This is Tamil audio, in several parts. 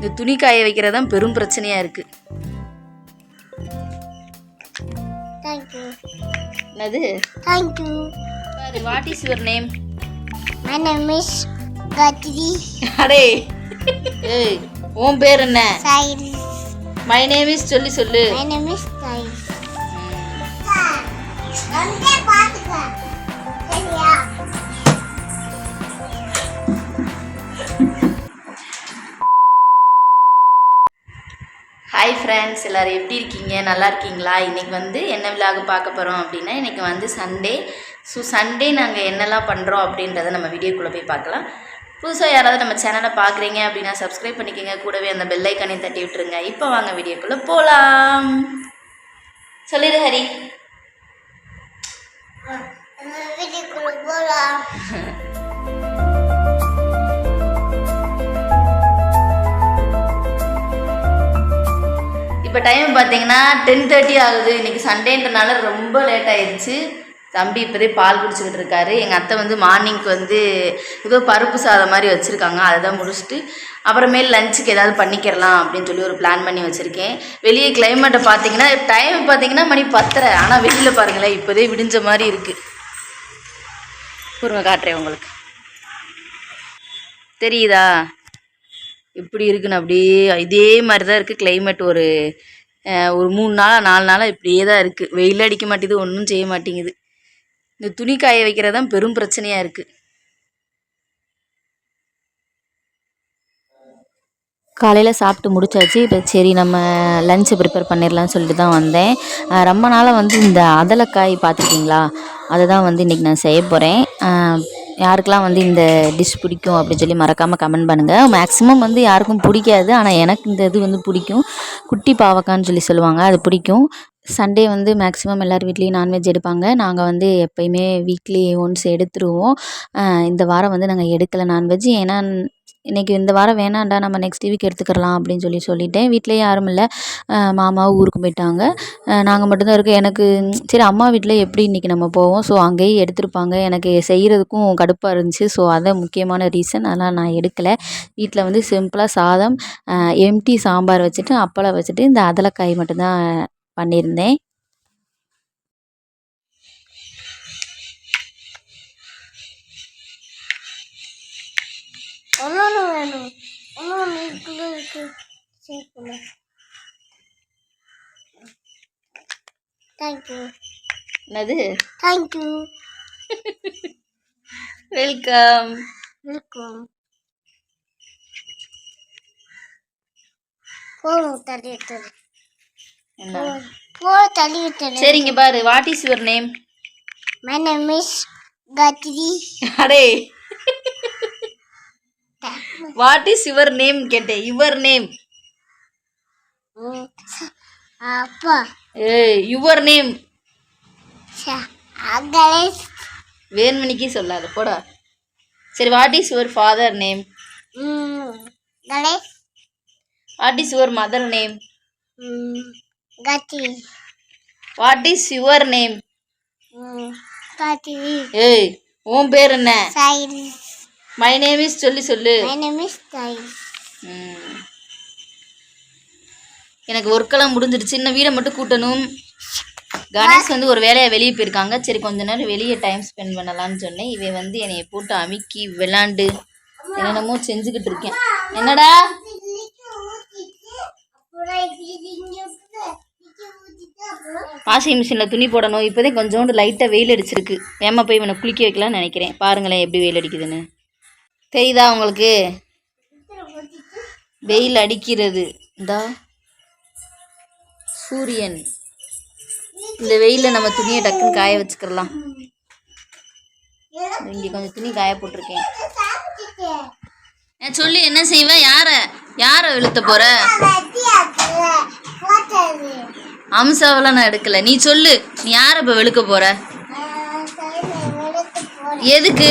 இந்த துணி காய வைக்கிறது தான் பெரும் பிரச்சனையாக இருக்குது Thank you. என்னது? Thank you. What is your name My name is Gayatri. அடே! ஏய் உன் பேர் என்ன? Cyrus. மை நேம் இஸ் சொல்லி சொல்லு. My name is Cyrus. Friends எல்லோரும் எப்படி இருக்கீங்க? நல்லா இருக்கீங்களா? இன்றைக்கி வந்து என்ன விழாக பார்க்க போகிறோம் அப்படின்னா இன்றைக்கி வந்து சண்டே ஸோ சண்டே நாங்கள் என்னெல்லாம் பண்ணுறோம் அப்படின்றத நம்ம வீடியோக்குள்ளே போய் பார்க்கலாம். புதுசாக யாராவது நம்ம சேனலை பார்க்குறீங்க அப்படின்னா சப்ஸ்கிரைப் பண்ணிக்கோங்க. கூடவே அந்த பெல்லைக்கனையும் தட்டி விட்டுருங்க. இப்போ வாங்க வீடியோக்குள்ளே போகலாம் சொல்லிடு ஹரி. போகலாம் இப்போ டைம் பார்த்தீங்கன்னா டென் தேர்ட்டி ஆகுது. இன்றைக்கி சண்டேன்றனால ரொம்ப லேட் ஆயிடுச்சு தம்பி இப்போதே பால் குடிச்சிக்கிட்டு இருக்காரு. எங்கள் அத்தை வந்து மார்னிங்க்கு வந்து ஏதோ பருப்பு சாதம் மாதிரி வச்சுருக்காங்க. அதை தான் முடிச்சுட்டு அப்புறமேல் லஞ்சுக்கு ஏதாவது பண்ணிக்கிறலாம் அப்படின்னு சொல்லி ஒரு பிளான் பண்ணி வச்சுருக்கேன். வெளியே கிளைமேட்டை பார்த்தீங்கன்னா டைம் பார்த்தீங்கன்னா மணி பத்தரை. ஆனால் வெளியில் பாருங்களேன் இப்போதே விடிஞ்ச மாதிரி இருக்குது பொறுமை காட்டுறேன் உங்களுக்கு. தெரியுதா? எப்படி இருக்குன்னு அப்படியே இதே மாதிரி தான் இருக்குது கிளைமேட் ஒரு ஒரு மூணு நாளாக நாலு நாளாக இப்படியே தான் இருக்குது வெயில் அடிக்க மாட்டேங்குது ஒன்றும் செய்ய மாட்டேங்குது. இந்த துணி காய வைக்கிறது தான் பெரும் பிரச்சனையாக இருக்குது காலையில் சாப்பிட்டு முடிச்சாச்சு. இப்போ சரி நம்ம லஞ்சை ப்ரிப்பேர் பண்ணிடலாம்னு சொல்லிட்டு தான் வந்தேன். ரொம்ப நாளாக வந்து இந்த அதலக்காய் பார்த்துருக்கீங்களா? அதை தான் வந்து இன்றைக்கி நான் செய்ய போகிறேன் யாருக்கெல்லாம் வந்து இந்த டிஷ் பிடிக்கும் அப்படின்னு சொல்லி மறக்காமல் கமெண்ட் பண்ணுங்கள் மேக்ஸிமம் வந்து யாருக்கும் பிடிக்காது. ஆனால் எனக்கு இந்த இது வந்து பிடிக்கும். குட்டி பாவக்கான்னு சொல்லி சொல்லுவாங்க. அது பிடிக்கும். சண்டே வந்து மேக்ஸிமம் எல்லார் வீட்லேயும் நான்வெஜ் எடுப்பாங்க. நாங்கள் வந்து எப்பயுமே வீக்லி ஒன்ஸ் எடுத்துருவோம். இந்த வாரம் வந்து நாங்கள் எடுக்கலை நான்வெஜ் ஏன்னா இன்றைக்கி இந்த வாரம் வேணாண்டா நம்ம நெக்ஸ்ட் வீக் எடுத்துக்கிறலாம் அப்படின்னு சொல்லி சொல்லிட்டேன். வீட்டிலே யாரும் இல்லை. மாமாவும் ஊருக்கு போயிட்டாங்க. நாங்கள் மட்டும்தான் இருக்கோம். எனக்கு சரி அம்மா வீட்டில் எப்படி இன்றைக்கி நம்ம போவோம்? ஸோ அங்கேயே எடுத்திருப்பாங்க. எனக்கு செய்கிறதுக்கும் கடுப்பாக இருந்துச்சு. ஸோ அதான் முக்கியமான ரீசன் அதெல்லாம் நான் எடுக்கலை. வீட்டில் வந்து சிம்பிளாக சாதம் எம்டி சாம்பார் வச்சுட்டு அப்பளம் வச்சுட்டு இந்த அதலக்காய் மட்டும்தான் பண்ணியிருந்தேன். ஒன்னொன்று வேணும் ஒன்னொன்று இதுக்குள்ள இருக்கு சேர்க்கணும் தேங்க்யூ என்னது தேங்க்யூ வெல்கம் வெல்கம் போகணும் தள்ளி என்ன? போ தள்ளி விட்டுரு. சரி இங்கே பாரு. What is your name my name is Kathri அடே. வாட் இஸ் யுவர் நேம் கேட்டேன் யுவர் நேம் அப்பா. யுவர் நேம் வேண்மணிக்கு சொல்லாத போடா. சரி what is your father name what is your mother name Kathri what is your name ஏய் உன் பேர் என்ன? மை நேம் இஸ் சொல்லி சொல்லு. மை நேம் இஸ் ம். எனக்கு ஒர்க்கெல்லாம் முடிஞ்சிடுச்சு. இன்னும் வீடை மட்டும் கூட்டணும். கணேஷ் வந்து ஒரு வேலையை வெளியே போயிருக்காங்க. சரி கொஞ்ச நேரம் வெளியே டைம் ஸ்பெண்ட் பண்ணலாம்னு சொன்னேன். இவன் வந்து என்னைய போட்டு அமுக்கி விளாண்டு என்னென்னமோ செஞ்சுக்கிட்டு இருக்கேன். என்னடா? வாஷிங் மிஷினில் துணி போடணும். இப்போதே கொஞ்சோண்டு லைட்டாக வெயில் அடிச்சிருக்கு. வேமா போய் இவனை குளிக்க வைக்கலாம்னு நினைக்கிறேன். பாருங்களேன் எப்படி வெயில் அடிக்குதுன்னு. தெரியுதா உங்களுக்கு? வெயில் அடிக்கிறது. இந்தா. சூரியன். இந்த வெயிலில் நம்ம துணியை டக்குன்னு காய வச்சுக்கிறலாம். இங்கே கொஞ்சம் துணி காய போட்டிருக்கேன். சொல்லி என்ன செய்வேன் யாரை? யாரை இழுத்த போற? அம்சாவெல்லாம் நான் எடுக்கல. நீ சொல்லு நீ யாரை இப்போ வெளுக்க போற? எதுக்கு?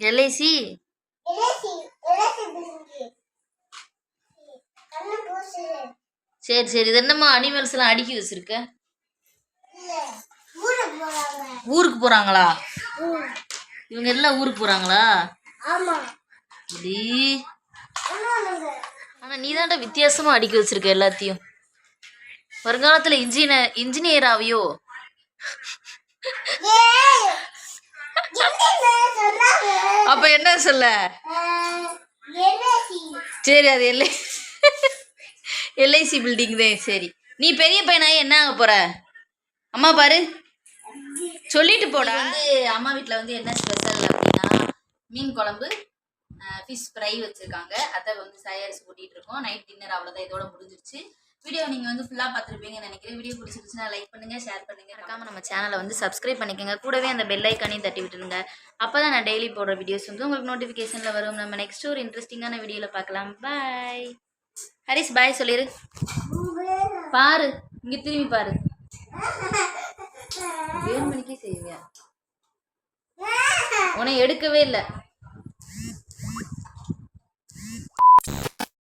எல்ஐசி? சரி சரி. இது என்னம்மா அனிமல்ஸ் எல்லாம் அடுக்கி வச்சிருக்க ஊருக்கு போறாங்களா. இவங்க எல்லாம் ஊருக்கு போறாங்களா? ஆனா நீ வித்தியாசமா அடுக்கி வச்சிருக்க எல்லாத்தையும். வருங்காலத்துல இன்ஜினியர் இன்ஜினியர் ஆவியோ அப்ப என்ன சொல்ல? சரி அது எல்ஐ எல்ஐசி பில்டிங் தான் சரி. நீ பெரிய பையனாயி என்ன ஆக போற? அம்மா பாரு. சொல்லிட்டு போடா. வந்து அம்மா வீட்டில் வந்து என்ன ஸ்பெஷல் அப்படின்னா மீன் குழம்பு ஃபிஷ் ஃப்ரை வச்சுருக்காங்க. அதை வந்து சயாரிச்சு ஓட்டிகிட்டு இருக்கோம். நைட் டின்னர் அவ்வளோதான் இதோட முடிஞ்சிருச்சு. வீடியோ நீங்கள் வந்து ஃபுல்லாக பார்த்துருப்பீங்கன்னு நினைக்கிறேன். வீடியோ பிடிச்சிருச்சுன்னா லைக் பண்ணுங்கள் ஷேர் பண்ணுங்கள் மறக்காம நம்ம சேனலை வந்து சப்ஸ்கிரைப் பண்ணிக்கோங்க. கூடவே அந்த பெல் ஐக்கானையும் தட்டி விட்டுருங்க. அப்போ தான் நான் டெய்லி போடுற வீடியோஸ் வந்து உங்களுக்கு நோட்டிஃபிகேஷனில் வரும். நம்ம நெக்ஸ்ட் ஒரு இன்ட்ரெஸ்டிங்கான வீடியோவில் பார்க்கலாம். பாய் ஹரிஸ் பாய் சொல்லிடு பாரு. இங்கே திரும்பி பாரு. ஏழு மணிக்கே செய்வியா? உன்னை எடுக்கவே இல்லை.